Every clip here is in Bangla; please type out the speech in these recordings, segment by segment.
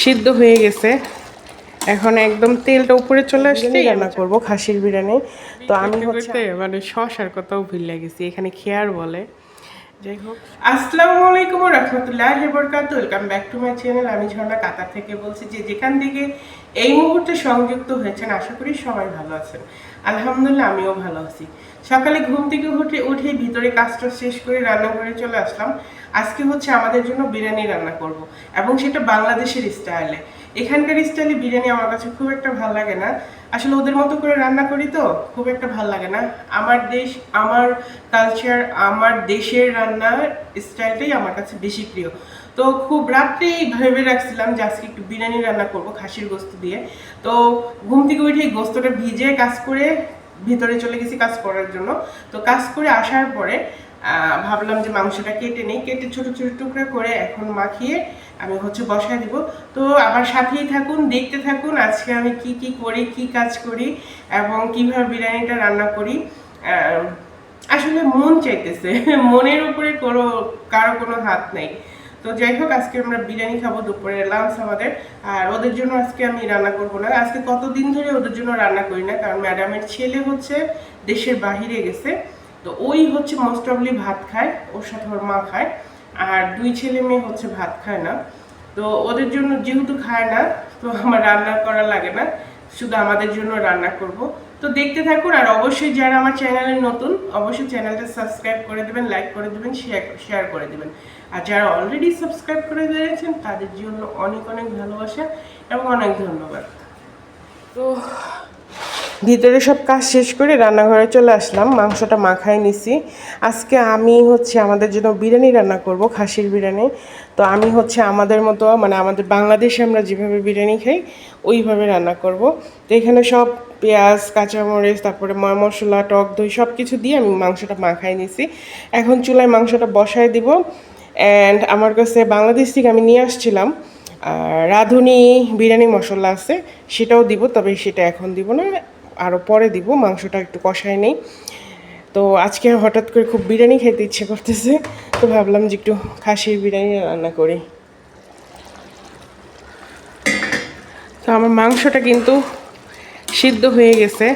সিদ্ধ হয়ে গেছে। এখন একদম তেলটা উপরে চলে আসলে রান্না করব খাসির বিরিয়ানি। তো আমি হচ্ছে মানে শশার কথাও ভিড় গেছি এখানে খেয়ার বলে? যাই হোক। আসসালামু আলাইকুম রহমতুল্লাহ বরকাত welcome back to my channel আমি ঝর্ণা কাতার থেকে বলছি যে যেখান থেকে এই মুহূর্তে সংযুক্ত হয়েছেন আশা করি সবাই ভালো আছেন। আলহামদুলিল্লাহ, আমিও ভালো আছি। সকালে ঘুম থেকে উঠে উঠে ভিতরে কাজটা শেষ করে রান্নাঘরে চলে আসলাম। আজকে হচ্ছে আমাদের জন্য বিরিয়ানি রান্না করব এবং সেটা বাংলাদেশের স্টাইলে। এখানকার স্টাইলে বিরিয়ানি আমার কাছে খুব একটা ভালো লাগে না। আসলে ওদের মতো করে রান্না করি তো, খুব একটা ভালো লাগে না। আমার দেশ, আমার কালচার আমার দেশের রান্নার স্টাইলটাই আমার কাছে বেশি প্রিয়। তো খুব রাত্রেই ভেবে রাখছিলাম যে আজকে একটু বিরিয়ানি রান্না করব খাসির গোস্ত দিয়ে। তো ঘুম থেকে উঠে গোস্তটা ভিজে কাজ করে ভিতরে চলে গেছি কাজ করার জন্য। তো কাজ করে আসার পরে ভাবলাম যে মাংসটা কেটে নেই। কেটে ছোট ছোট টুকরা করে এখন মাখিয়ে আমি হচ্ছে বসায় দিব। তো আমার সাথেই থাকুন, দেখতে থাকুন আজকে আমি কি কি করি, কি কাজ করি এবং কীভাবে বিরিয়ানিটা রান্না করি। আসলে মন চাইতেছে। মনের উপরে কোনো, কারও কোনো হাত নেই। তো যাই হোক, আজকে আমরা বিরিয়ানি খাব দুপুরে লাঞ্চ আমাদের। আর ওদের জন্য আজকে আমি রান্না করব না। আজকে কতদিন ধরে ওদের জন্য রান্না করি না, কারণ ম্যাডামের ছেলে হচ্ছে দেশের বাহিরে গেছে। তো ওই হচ্ছে মোস্ট অফলি ভাত খায়, ওর সাথে ওর মা খায়, আর দুই ছেলে মেয়ে হচ্ছে ভাত খায় না। তো ওদের জন্য যেহেতু খায় না, তো আমার রান্না করা লাগে না, শুধু আমাদের জন্য রান্না করব। তো দেখতে থাকুন, আর অবশ্যই যারা আমার চ্যানেলে নতুন, অবশ্যই চ্যানেলটা সাবস্ক্রাইব করে দেবেন লাইক করে দেবেন শেয়ার শেয়ার করে দেবেন। আর যারা অলরেডি সাবস্ক্রাইব করে দিয়েছেন, তাদের জন্য অনেক অনেক ভালোবাসা এবং অনেক ধন্যবাদ। তো ভিতরে সব কাজ শেষ করে রান্নাঘরে চলে আসলাম, মাংসটা মাখাই নিছি। আজকে আমি হচ্ছে আমাদের জন্য বিরিয়ানি রান্না করব, খাসির বিরিয়ানি। তো আমি হচ্ছে আমাদের মতো মানে আমাদের বাংলাদেশে আমরা যেভাবে বিরিয়ানি খাই, ওইভাবে রান্না করব। তো এখানে সব পেঁয়াজ, কাঁচামরিচ, তারপরে মশলা, টক দই সব কিছু দিয়ে আমি মাংসটা মাখায় নিছি। এখন চুলায় মাংসটা বসায় দিব। অ্যান্ড আমার কাছে বাংলাদেশ থেকে আমি নিয়ে আসছিলাম রাঁধুনি বিরিয়ানি মশলা আছে, সেটাও দিব, তবে সেটা এখন দিব না আরও পরে দিব, মাংসটা একটু কষায় নেই। তো আজকে হঠাৎ করে খুব বিরিয়ানি খেতে ইচ্ছে করতেছে, তো ভাবলাম যে একটু খাসির বিরিয়ানি রান্না করি। তো আমার মাংসটা কিন্তু সিদ্ধ হয়ে গেছে।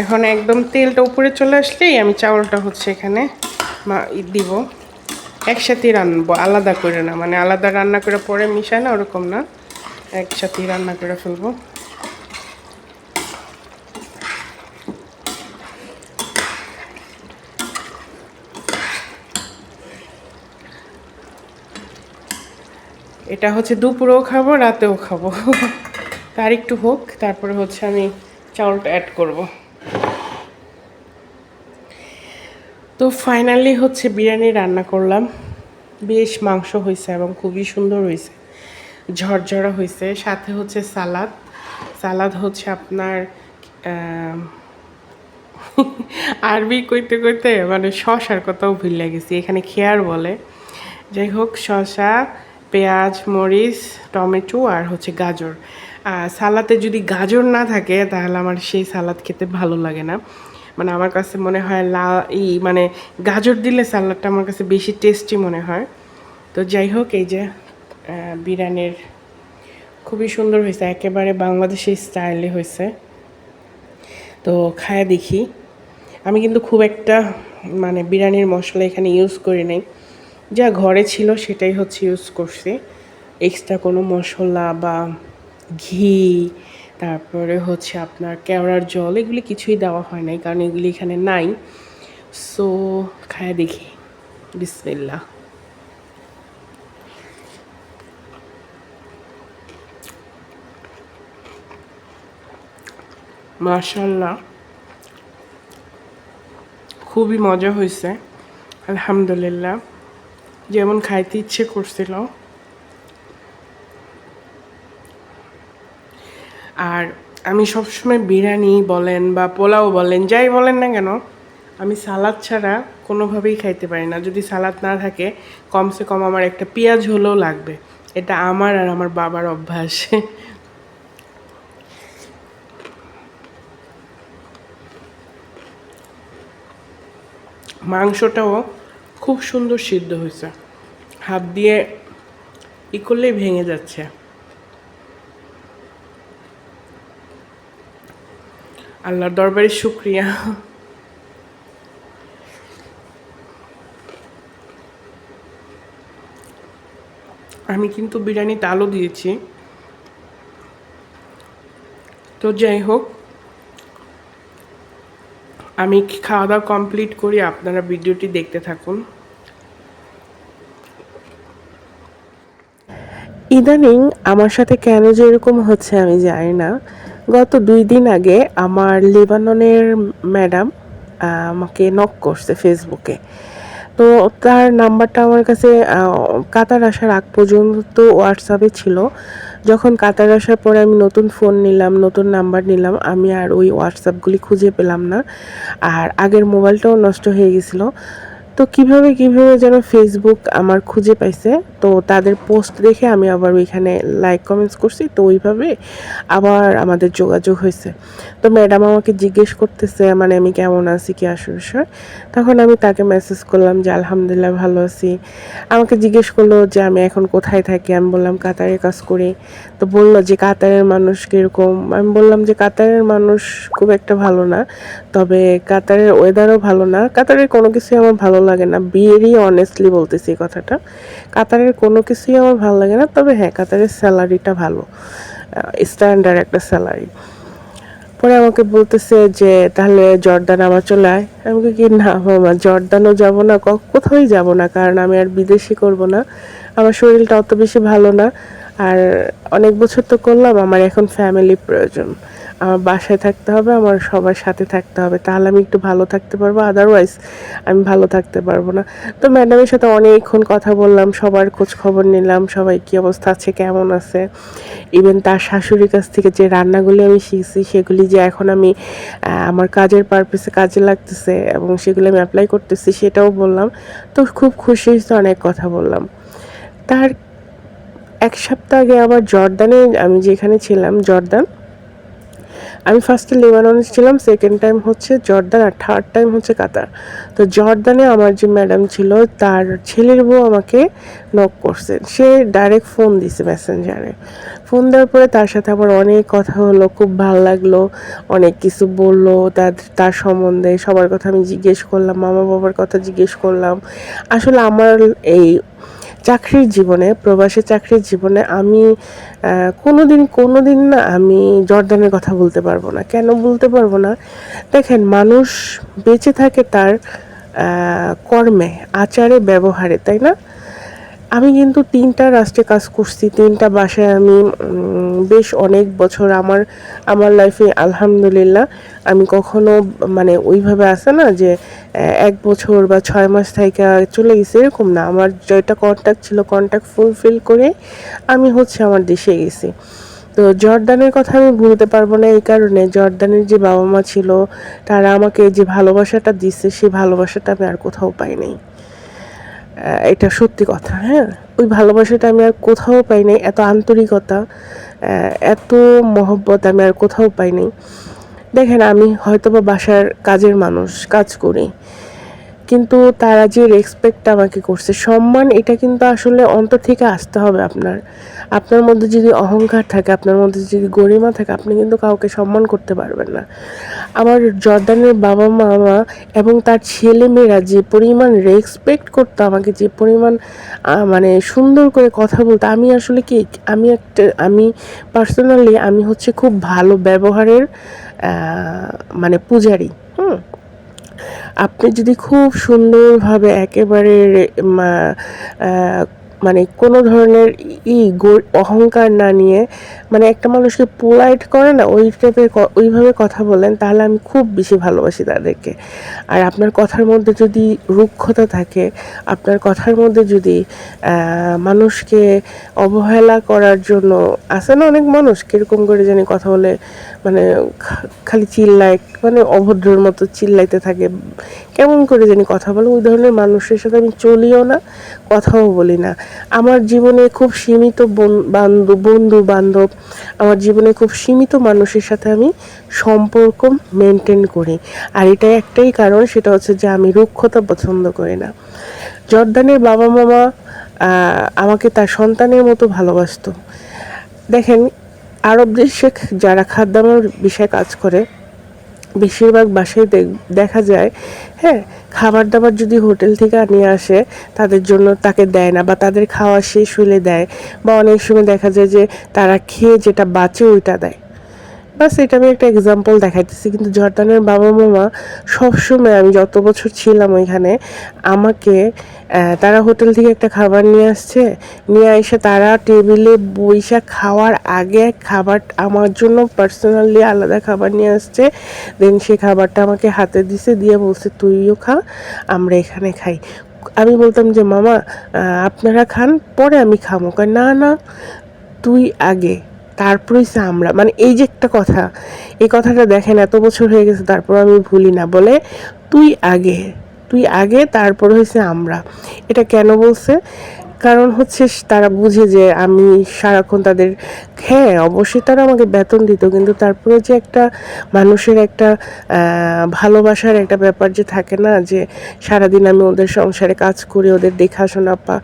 এখন একদম তেলটা উপরে চলে আসলেই আমি চাউলটা হচ্ছে এখানে দিব। একসাথে রান্নবো, আলাদা করে না মানে আলাদা রান্না করে পরে মিশায় না, ওরকম না। একসাথেই রান্না করে ফেলব। এটা হচ্ছে দুপুরেও খাব, রাতেও খাব। তার একটু হোক, তারপরে হচ্ছে আমি চাউলটা অ্যাড করব। তো ফাইনালি হচ্ছে বিরিয়ানি রান্না করলাম। বেশ মাংস হয়েছে এবং খুবই সুন্দর হয়েছে। ঝরঝরা হয়েছে। সাথে হচ্ছে সালাদ। সালাদ হচ্ছে আপনার আরবি কইতে কইতে মানে শশার কথাও ভুলে গেছি, এখানে খেয়ার বলে। যাই হোক, শসা, পেঁয়াজ, মরিচ, টমেটো আর হচ্ছে গাজর। সালাতে যদি গাজর না থাকে, তাহলে আমার সেই সালাদ খেতে ভালো লাগে না। মানে আমার কাছে মনে হয় লা ই মানে গাজর দিলে সালাদটা আমার কাছে বেশি টেস্টি মনে হয়। তো যাই হোক, এই যে বিরিয়ানির খুবই সুন্দর হয়েছে, একেবারে বাংলাদেশি স্টাইলে হয়েছে। তো খায়া দেখি। আমি কিন্তু খুব একটা মানে বিরিয়ানির মশলা এখানে ইউজ করি নাই। যা ঘরে ছিল সেটাই হচ্ছে ইউজ করছি। এক্সট্রা কোনো মশলা বা ঘি, তারপরে হচ্ছে আপনার কেওড়ার জল, এগুলি কিছুই দেওয়া হয় নাই, কারণ এগুলি এখানে নাই। সো খায় দেখি। বিসমিল্লা মাশাল্লাহ। খুবই মজা হয়েছে আলহামদুলিল্লাহ। যেমন খাইতে ইচ্ছে করছিল। আর আমি সবসময় বিরিয়ানি বলেন বা পোলাও বলেন, যাই বলেন না কেন, আমি সালাদ ছাড়া কোনোভাবেই খাইতে পারি না। যদি সালাদ না থাকে, কমসে কম আমার একটা পেঁয়াজ হলেও লাগবে। এটা আমার আর আমার বাবার অভ্যাস। মাংসটাও খুব সুন্দর সিদ্ধ হয়েছে। হাত দিয়ে ই করলেই ভেঙে যাচ্ছে। আল্লাহর দরবারে শুক্রিয়া। আমি কিন্তু বিরিয়ানিতে আলু দিয়েছি। তো যাই হোক, আমি খাওয়া দাওয়া কমপ্লিট করি, আপনারা ভিডিওটি দেখতে থাকুন। ইদানিং আমার সাথে কেন যে এরকম হচ্ছে আমি জানি না। গত দুই দিন আগে আমার লেবাননের ম্যাডাম আমাকে নক করছে ফেসবুকে তো তার নাম্বারটা আমার কাছে কাতার আসার আগ পর্যন্ত হোয়াটসঅ্যাপে ছিল। যখন কাতার আসার পরে আমি নতুন ফোন নিলাম, নতুন নাম্বার নিলাম, আমি আর ওই হোয়াটসঅ্যাপগুলি খুঁজে পেলাম না। আর আগের মোবাইলটাও নষ্ট হয়ে গেছিল। তো কীভাবে কীভাবে যেন ফেসবুক আমার খুঁজে পাইছে, তো তাদের পোস্ট দেখে আমি আবার ওইখানে লাইক কমেন্টস করছি, তো ওইভাবে আবার আমাদের যোগাযোগ হয়েছে। তো ম্যাডাম আমাকে জিজ্ঞেস করতেছে মানে আমি কেমন আছি কি আসল বিষয়? তখন আমি তাকে মেসেজ করলাম যে, আলহামদুলিল্লাহ ভালো আছি। আমাকে জিজ্ঞেস করল যে, আমি এখন কোথায় থাকি? আমি বললাম, কাতারে কাজ করি। তো বলল যে কাতারের মানুষ কীরকম? আমি বললাম যে কাতারের মানুষ খুব একটা ভালো না, তবে কাতারের ওয়েদারও ভালো না। কাতারের কোনো কিছুই আমার ভালো লাগে না। বিয়েরই অনেস্টলি বলতেছি কথাটা। কাতারের কোনো কিছুই আমার ভালো লাগে না, তবে হ্যাঁ কাতারের স্যালারিটা ভালো। স্ট্যান্ডার্ড একটা স্যালারি পরে আমাকে বলতেছে যে, তাহলে জর্দান আমার চলে আয়। আমাকে কি না মামা, জর্দানও যাব না কোথাওই যাব না, কারণ আমি আর বিদেশি করব না। আমার শরীরটা অত বেশি ভালো না। আর অনেক বছর তো করলাম, আমার এখন ফ্যামিলি প্রয়োজন। আমার বাসায় থাকতে হবে, আমার সবার সাথে থাকতে হবে। তাহলে আমি একটু ভালো থাকতে পারব আদারওয়াইজ আমি ভালো থাকতে পারব না। তো ম্যাডামের সাথে অনেকক্ষণ কথা বললাম, সবার খোঁজ খবর নিলাম, সবাই কী অবস্থা আছে, কেমন আছে। ইভেন তার শাশুড়ির কাছ থেকে যে রান্নাগুলি আমি শিখছি, সেগুলি যে এখন আমি আমার কাজের পারপাসে কাজে লাগতেছে এবং সেগুলি আমি অ্যাপ্লাই করতেছি, সেটাও বললাম। তো খুব খুশি হয়েছে, অনেক কথা বললাম। তার এক সপ্তাহ আগে আবার জর্দানে আমি যেখানে ছিলাম, জর্দান, আমি ফার্স্টে লেবাননে ছিলাম সেকেন্ড টাইম হচ্ছে জর্দান আর থার্ড টাইম হচ্ছে কাতার। তো জর্দানে আমার যে ম্যাডাম ছিল, তার ছেলের বউ আমাকে নক করছে। সে ডাইরেক্ট ফোন দিছে মেসেঞ্জারে ফোন দেওয়ার পরে তার সাথে আবার অনেক কথা হলো, খুব ভালো লাগল, অনেক কিছু বলল, তার তার সম্বন্ধে সবার কথা আমি জিজ্ঞেস করলাম মামা বাবার কথা জিজ্ঞেস করলাম। আসলে আমার এই চাকরির জীবনে, প্রবাসী চাকরির জীবনে আমি কোনো দিন কোনো দিন না আমি জর্দানের কথা বলতে পারব না। কেন বলতে পারব না? দেখেন, মানুষ বেঁচে থাকে তার কর্মে, আচারে, ব্যবহারে, তাই না? আমি কিন্তু তিনটা রাষ্ট্রে কাজ করছি, তিনটা বাসায় আমি বেশ অনেক বছর আমার আমার লাইফে আলহামদুলিল্লাহ, আমি কখনো মানে ওইভাবে আসে না যে এক বছর বা ছয় মাস থেকে চলে গেছে, এরকম না। আমার যেটা কন্ট্যাক্ট ছিল কন্ট্যাক্ট ফুলফিল করে আমি হচ্ছে আমার দেশে গেছি। তো জর্দানের কথা আমি ভুলতে পারব না এই কারণে, জর্দানের যে বাবা মা ছিল, তারা আমাকে যে ভালোবাসাটা দিচ্ছে সেই ভালোবাসাটা আমি আর কোথাও পাই নাই। এটা সত্যি কথা হ্যাঁ? ওই ভালোবাসাটা আমি আর কোথাও পাই নাই, এত আন্তরিকতা এত মহব্বত আমি আর কোথাও পাই নাই। দেখেন, আমি হয়তো বা বাসার কাজের মানুষ, কাজ করি। কিন্তু তারা যে রেসপেক্ট আমাকে করছে, সম্মান, এটা কিন্তু আসলে অন্তর থেকে আসতে হবে আপনার। আপনার মধ্যে যদি অহংকার থাকে, আপনার মধ্যে যদি গরিমা থাকে, আপনি কিন্তু কাউকে সম্মান করতে পারবেন না। আমার জর্দানের বাবা, মামা এবং তার ছেলে মেয়েরা যে পরিমাণ রেসপেক্ট করতো আমাকে, যে পরিমাণ মানে সুন্দর করে কথা বলতো, আমি আসলে কি, আমি একটা, আমি পার্সোনালি আমি হচ্ছে খুব ভালো ব্যবহারের মানে পূজারি, হুম? আপনি যদি খুব সুন্দরভাবে একেবারে মানে কোনো ধরনের ই অহংকার না নিয়ে মানে একটা মানুষকে পোলাইট করে না, ওই টাইপের ওইভাবে কথা বলেন, তাহলে আমি খুব বেশি ভালোবাসি তাদেরকে। আর আপনার কথার মধ্যে যদি রুক্ষতা থাকে, আপনার কথার মধ্যে যদি মানুষকে অবহেলা করার জন্য, আছে না অনেক মানুষ, কীরকম করে জানি কথা বলে মানে খালি চিল্লায় মানে অভদ্রর মতো চিল্লাইতে থাকে, কেমন করে জানি কথা বলে, ওই ধরনের মানুষের সাথে আমি চলিও না, কথাও বলি না। আমার জীবনে খুব সীমিত বান্ধব, বন্ধু বান্ধব, আমার জীবনে খুব সীমিত মানুষের সাথে আমি সম্পর্ক মেনটেন করি। আর এটা একটাই কারণ, সেটা হচ্ছে যে আমি রুক্ষতা পছন্দ করি না। জর্দানের বাবা মামা আমাকে তার সন্তানের মতো ভালোবাসত। দেখেন, আরব দেশে যারা খাদ্যানোর বিষয়ে কাজ করে, বেশিরভাগ বাসায় দেখা যায় হ্যাঁ খাবার দাবার যদি হোটেল থেকে নিয়ে আসে, তাদের জন্য তাকে দেয় না বা তাদের খাওয়া শেষ হলে দেয়। বা অনেক সময় দেখা যায় যে তারা খেয়ে যেটা বাঁচে ওইটা দেয়। বাস এটা আমি একটা এক্সাম্পল দেখাইতেছি কিন্তু জর্দানের বাবা মামা সবসময় আমি যত বছর ছিলাম ওইখানে আমাকে তারা হোটেল থেকে একটা খাবার নিয়ে আসছে নিয়ে এসে তারা টেবিলে বইসা খাওয়ার আগে খাবার আমার জন্য পার্সোনালি আলাদা খাবার নিয়ে আসছে দেন সেই খাবারটা আমাকে হাতে দিছে দিয়ে বলছে তুইও খা আমরা এখানে খাই। আমি বলতাম যে মামা আপনারা খান পরে আমি খামো। কয়, না না তুই আগে তারপর হয়েছে আমরা মানে এই যে একটা কথা, এই কথাটা দেখেন এত বছর হয়ে গেছে, তারপর আমি ভুলি না, বলে তুই আগে তুই আগে, তারপর হয়েছে আমরা। এটা কেন বলছে? কারণ হচ্ছে তারা বুঝে যে আমি সারাক্ষণ তাদের হ্যাঁ অবশ্যই তারা আমাকে বেতন দিত, কিন্তু তারপরে যে একটা মানুষের একটা ভালোবাসার একটা ব্যাপার যে থাকে না, যে সারাদিন আমি ওদের সংসারে কাজ করি, ওদের দেখাশোনা পা,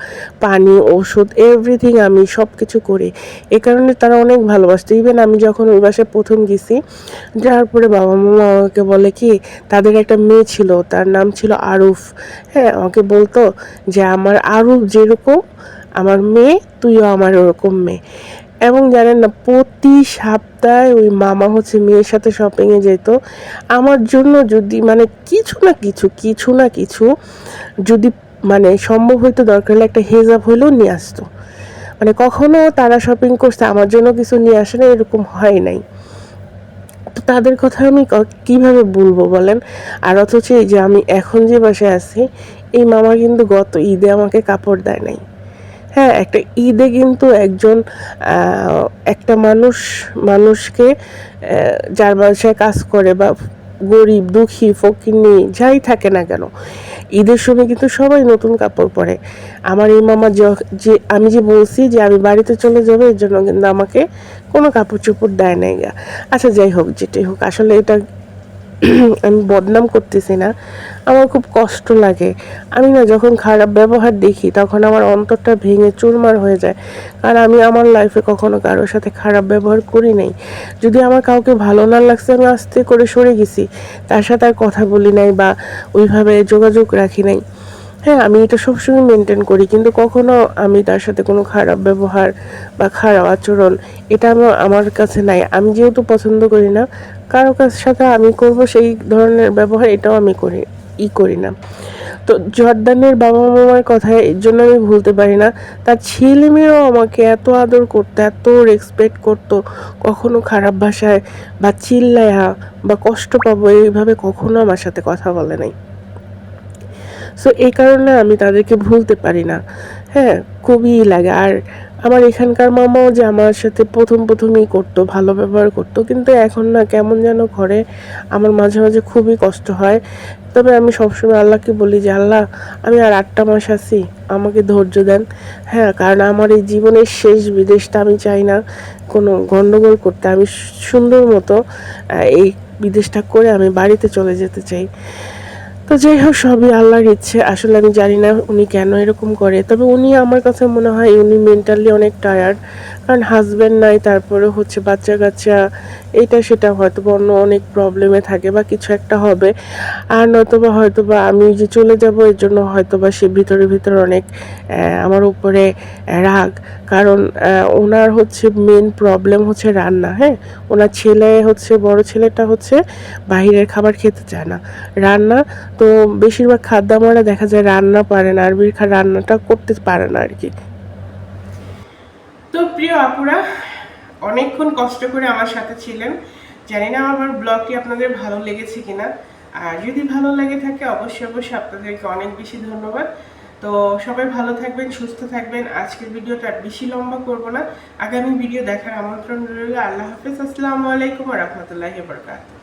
পানি, ওষুধ এভরিথিং আমি সব কিছু করি। এ কারণে তারা অনেক ভালোবাসতো। ইভেন আমি যখন ওই বাসায় প্রথম গেছি, যাওয়ার পরে বাবা মা আমাকে বলে কি, তাদের একটা মেয়ে ছিল, তার নাম ছিল আরুফ। হ্যাঁ আমাকে বলতো যে আমার আরুফ যেরকম আমার মেয়ে, তুইও আমার ওরকম মেয়ে। এবং জানেন না, প্রতি সপ্তাহে ওই মামা হচ্ছে মেয়ের সাথে শপিংয়ে যেত। আমার জন্য যদি মানে কিছু না কিছু কিছু না কিছু যদি মানে সম্ভব হইতো দরকার হলে একটা হেজাব হলেও নিয়ে আসতো। মানে কখনো তারা শপিং করছে, আমার জন্য কিছু নিয়ে আসে না, এরকম হয় নাই। তো তাদের কথা আমি কীভাবে বলব বলেন? আর অথচ এই যে আমি এখন যে বাসায় আছি, এই মামা কিন্তু গত ঈদে আমাকে কাপড় দেয় নাই। হ্যাঁ একটা ঈদে কিন্তু একজন একটা মানুষ, মানুষকে যার বাসায় কাজ করে বা গরিব, দুঃখী ফকিনি যাই থাকে না কেন, ঈদের সময় কিন্তু সবাই নতুন কাপড় পরে। আমার এই মামা য- আমি যে বলছি যে আমি বাড়িতে চলে যাব, এর জন্য কিন্তু আমাকে কোনো কাপড় চোপড় দেয় নাই গা। আচ্ছা যাই হোক, যেটাই হোক, আসলে এটা আমি বদনাম করতেছি না। আমার খুব কষ্ট লাগে। আমি না যখন খারাপ ব্যবহার দেখি, তখন আমার অন্তরটা ভেঙে চুরমার হয়ে যায়। কারণ আমি আমার লাইফে কখনো কারোর সাথে খারাপ ব্যবহার করি নাই। যদি আমার কাউকে ভালো না লাগছে, আমি আস্তে করে সরে গেছি। তার সাথে আর কথা বলি নাই বা ওইভাবে যোগাযোগ রাখি নাই। হ্যাঁ আমি এটা সবসময় মেনটেন করি। কিন্তু কখনো আমি তার সাথে কোনো খারাপ ব্যবহার বা খারাপ আচরণ, এটা আমার আমার কাছে নাই। আমি যেহেতু পছন্দ করি না, কারও কাছ সাথে আমি করব সেই ধরনের ব্যবহার, এটাও আমি করি। ই করি না। তো জর্দানের বাবা মামার কথা এর জন্য আমি ভুলতে পারি না। তার ছেলে মেয়েও আমাকে এত আদর করতো, এত রেসপেক্ট করতো, কখনো খারাপ ভাষায় বা চিল্লায়া বা কষ্ট পাবো এইভাবে কখনো আমার সাথে কথা বলে নাই। সো এই কারণে আমি তাদেরকে ভুলতে পারি না। হ্যাঁ খুবই লাগে। আর আমার এখানকার মামাও যে আমার সাথে প্রথম প্রথমই করতো, ভালো ব্যবহার করতো, কিন্তু এখন না কেমন যেন ঘরে আমার মাঝে মাঝে খুবই কষ্ট হয়। তবে আমি সবসময় আল্লাহকে বলি যে, আল্লাহ, আমি আর আটটা মাস আছি, আমাকে ধৈর্য দেন। হ্যাঁ কারণ আমার এই জীবনের শেষ বিদেশটা আমি চাই না কোনো গণ্ডগোল করতে। আমি সুন্দর মতো এই বিদেশটা করে আমি বাড়িতে চলে যেতে চাই। তো যাই হোক, সবই আল্লাহর ইচ্ছে। আসলে আমি জানি না উনি কেন এরকম করে। তবে উনি আমার কাছে মনে হয়, উনি মেন্টালি অনেক টায়ার্ড কারণ হাজব্যান্ড নাই তারপরে হচ্ছে বাচ্চা কাচ্চা, এটা সেটা হয়তো বা অন্য অনেক প্রবলেমে থাকে বা কিছু একটা হবে। আর নয়তোবা হয়তো বা আমি যে চলে যাব, এর জন্য হয়তো বা সে ভিতরে ভিতরে অনেক আমার উপরে রাগ। কারণ ওনার হচ্ছে মেন প্রবলেম হচ্ছে রান্না হ্যাঁ? ওনার ছেলে হচ্ছে, বড় ছেলেটা হচ্ছে বাইরের খাবার খেতে চায় না। রান্না, তো বেশিরভাগ খাদ্যামারা দেখা যায় রান্না পারে না খা, রান্নাটা করতে পারে না আর কি তো প্রিয় আপুরা, অনেকক্ষণ কষ্ট করে আমার সাথে ছিলেন। জানি না আমার ব্লগটি আপনাদের ভালো লেগেছে কিনা। আর যদি ভালো লেগে থাকে, অবশ্যই অবশ্যই আপনাদেরকে অনেক বেশি ধন্যবাদ। তো সবাই ভালো থাকবেন, সুস্থ থাকবেন। আজকের ভিডিওটা বেশি লম্বা করব না। আগামী ভিডিও দেখার আমন্ত্রণ রইল। আল্লাহ হাফিজ। আসসালামু আলাইকুম রহমতুল্লাহি বরকাত